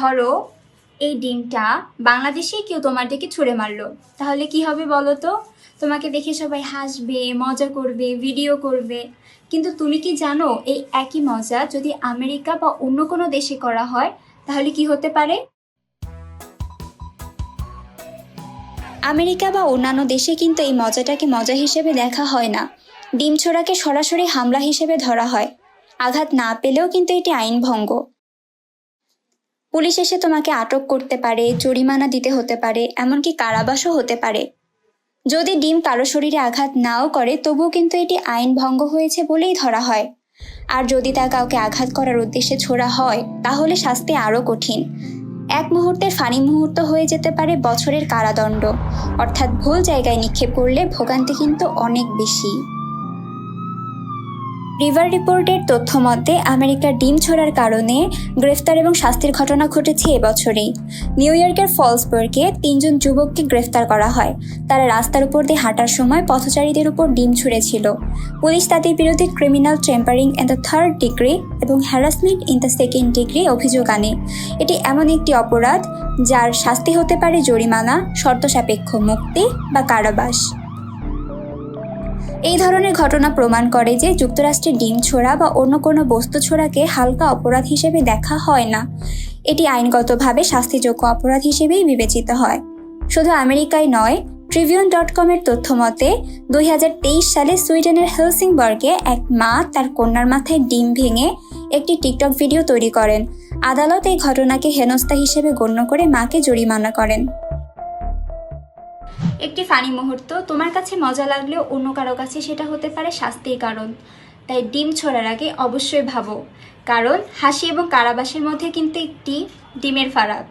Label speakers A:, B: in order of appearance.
A: ধরো, এই ডিমটা বাংলাদেশেই কেউ তোমার দিকে ছুঁড়ে মারলো। তাহলে কি হবে বলো তো? তোমাকে দেখে সবাই হাসবে, মজা করবে ভিডিও করবে। কিন্তু তুমি কি জানো, এই একই মজা যদি আমেরিকা বা অন্য কোনো দেশে করা হয়, তাহলে কি হতে পারে? আমেরিকা বা অন্যান্য দেশে কিন্তু এই মজাটাকে মজা হিসেবে দেখা হয় না। ডিম ছোড়াকে সরাসরি হামলা হিসেবে ধরা হয়। আঘাত না পেলেও কিন্তু এটি আইন ভঙ্গ পুলিশ এসে তোমাকে আটক করতে পারে, জরিমানা দিতে হতে পারে, এমনকি কারাবাসও হতে পারে। যদি ডিম কারও শরীরে আঘাত নাও করে, তবুও কিন্তু এটি আইন ভঙ্গ হয়েছে বলেই ধরা হয়। আর যদি তা কাউকে আঘাত করার উদ্দেশ্যে ছোড়া হয়, তাহলে শাস্তি আরও কঠিন। এক মুহূর্তের ফানি মুহূর্ত হয়ে যেতে পারে বছরের কারাদণ্ড। অর্থাৎ ভুল জায়গায় নিক্ষেপ করলে ভোগান্তি কিন্তু অনেক বেশি। রিভার রিপোর্টের তথ্য মতে, আমেরিকার ডিম ছোড়ার কারণে গ্রেফতার এবং শাস্তির ঘটনা ঘটেছে এবছরেই। নিউ ইয়র্কের ফলসবার্গে তিনজন যুবককে গ্রেফতার করা হয়। তারা রাস্তার উপর দিয়ে হাঁটার সময় পথচারীদের উপর ডিম ছুঁড়েছিল। পুলিশ তাদের বিরুদ্ধে criminal tampering in the third degree এবং harassment in the second degree অভিযোগ আনে। এটি এমন একটি অপরাধ যার শাস্তি হতে পারে জরিমানা শর্ত সাপেক্ষ মুক্তি বা কারাবাস। এই ধরনের ঘটনা প্রমাণ করে যে যুক্তরাষ্ট্রে ডিম ছোড়া বা অন্য কোনো বস্তু ছোড়াকে হালকা অপরাধ হিসেবে দেখা হয় না। এটি আইনগতভাবে শাস্তিযোগ্য অপরাধ হিসেবেই বিবেচিত হয়। শুধু আমেরিকায় নয়, ট্রিবিউন ডট কমের তথ্য মতে, দুই সালে সুইডেনের হেলসিংবার্গে এক মা তার কন্যার মাথায় ডিম ভেঙে একটি টিকটক ভিডিও তৈরি করেন। আদালত এই ঘটনাকে হেনস্থা হিসেবে গণ্য করে মাকে জরিমানা করেন। একটি ফানি মুহূর্ত। তোমার কাছে মজা লাগলেও অন্য কারও কাছে সেটা হতে পারে শাস্তির কারণ। তাই ডিম ছোড়ার আগে অবশ্যই ভাবো। কারণ হাসি এবং কারাবাসের মধ্যে কিন্তু একটি ডিমের ফারাক।